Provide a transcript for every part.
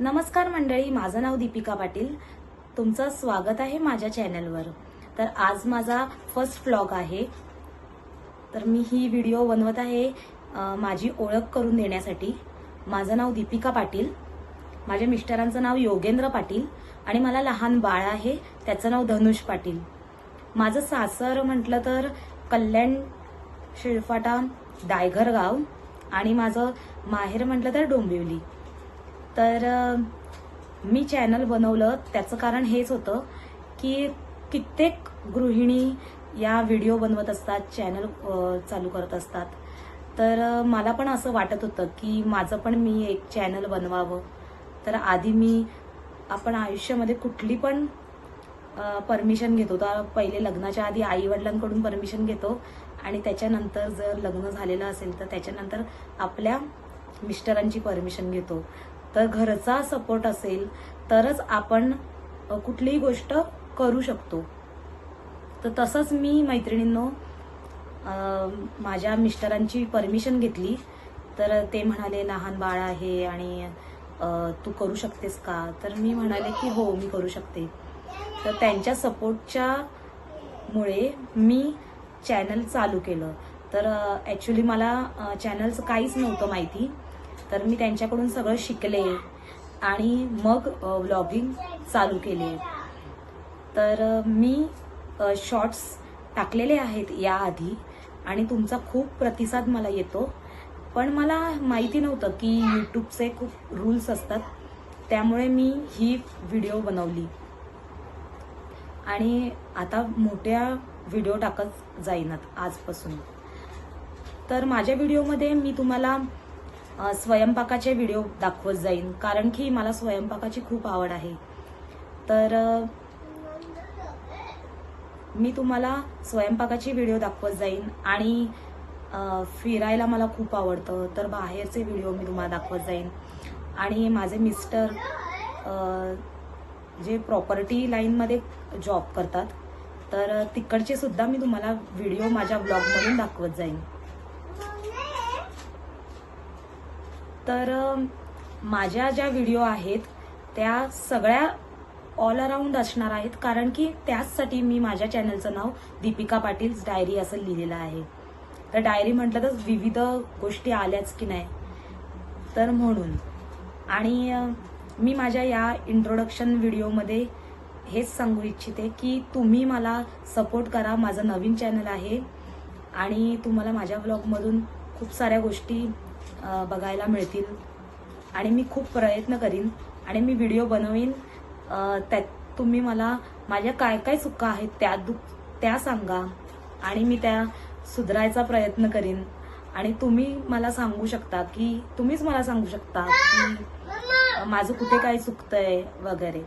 नमस्कार मंडळी माझं नाव दीपिका पाटील. तुमचं स्वागत आहे माझ्या चॅनलवर. तर आज माझा फर्स्ट व्लॉग आहे. तर मी ही व्हिडिओ बनवत आहे माझी ओळख करून देण्यासाठी. माझं नाव दीपिका पाटील. माझ्या मिस्टरांचं नाव योगेंद्र पाटील आणि मला लहान बाळ आहे त्याचं नाव धनुष पाटील. माझं सासर म्हटलं तर कल्याण शिळफाटा दायघर गाव आणि माझं माहेर म्हटलं तर डोंबिवली. तर मी चॅनल बनवलं. त्याचं कारण हेच होतं की कित्येक गृहिणी या व्हिडिओ बनवत असतात चॅनल चालू करत असतात. तर मला पण असं वाटत होतं की माझं पण मी एक चॅनल बनवावं. तर आधी मी आपण आयुष्यामध्ये कुठली पण परमिशन घेतो. तर पहिले लग्नाच्या आधी आईवडिलांकडून परमिशन घेतो. आणि त्याच्यानंतर जर लग्न झालेलं असेल तर त्याच्यानंतर आपल्या मिस्टरांची परमिशन घेतो. तर घरचा सपोर्ट असेल तरच आपण कुठलीही गोष्ट करू शकतो. तर तसंच मी मैत्रिणींनो माझ्या मिस्टरांची परमिशन घेतली. तर ते म्हणाले लहान बाळ आहे आणि तू करू शकतेस का? तर मी म्हणाले की हो मी करू शकते. तर त्यांच्या सपोर्टच्या मुळे मी चॅनल चालू केलं. तर ॲक्च्युली मला चॅनलचं काहीच नव्हतं माहिती. तर मी त्यांच्याकडून सगळं शिकले आणि मग व्लॉगिंग चालू केले. तर मी शॉर्ट्स टाकलेले आहेत याआधी आणि तुमचा खूप प्रतिसाद मला येतो. पण मला माहिती नव्हतं की यूट्यूबचे खूप रूल्स असतात. त्यामुळे मी ही व्हिडिओ बनवली. आणि आता मोठ्या व्हिडिओ टाकत जाईनात आजपासून. तर माझ्या व्हिडिओमध्ये मी तुम्हाला स्वयंपाकाचे व्हिडिओ दाखवत जाईन. कारण की मला स्वयंपाकाची खूप आवड आहे. तर मी तुम्हाला स्वयंपाकाची व्हिडिओ दाखवत जाईन आणि फिरायला मला खूप आवडतं. तर बाहेरचे व्हिडिओ मी तुम्हाला दाखवत जाईन. आणि माझे मिस्टर जे प्रॉपर्टी लाईनमध्ये जॉब करतात. तर तिकडचे सुद्धा मी तुम्हाला व्हिडिओ माझ्या ब्लॉगमधून दाखवत जाईन. तर माझ्या ज्या व्हिडिओ आहेत त्या सगळ्या ऑल अराउंड असणार आहेत कारण की त्याचसाठी मी माझ्या चॅनलचं नाव दीपिका पाटील्स डायरी असं लिहिलेलं आहे. तर डायरी म्हटलं तर विविध गोष्टी आल्याच की नाही? तर म्हणून. आणि मी माझ्या या इंट्रोडक्शन व्हिडिओमध्ये हेच सांगू इच्छिते की तुम्ही मला सपोर्ट करा. माझं नवीन चॅनल आहे. आणि तुम्हाला माझ्या ब्लॉगमधून खूप साऱ्या गोष्टी बघायला मिळतील. आणि मी खूप प्रयत्न करीन आणि मी व्हिडिओ बनवीन. त्या त्यात तुम्ही मला माझ्या काय काय चुका आहेत त्या दु त्या सांगा. आणि मी त्या सुधारायचा प्रयत्न करीन. आणि तुम्ही मला सांगू शकता की तुम्हीच मला सांगू शकता की माझं कुठे काय चुकतंय वगैरे.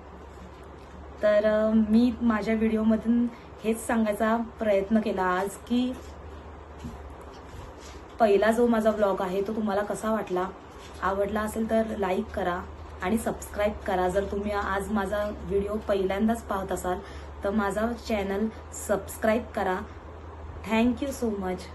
तर मी माझ्या व्हिडिओमधून हेच सांगायचा प्रयत्न केला आज की पहिला जो माझा व्लॉग आहे तो तुम्हाला कसा वाटला? आवडला असेल तर लाईक करा आणि सबस्क्राईब करा. जर तुम्ही आज माझा व्हिडिओ पहिल्यांदाच पाहत असाल तर माझा चॅनल सबस्क्राईब करा. Thank you so much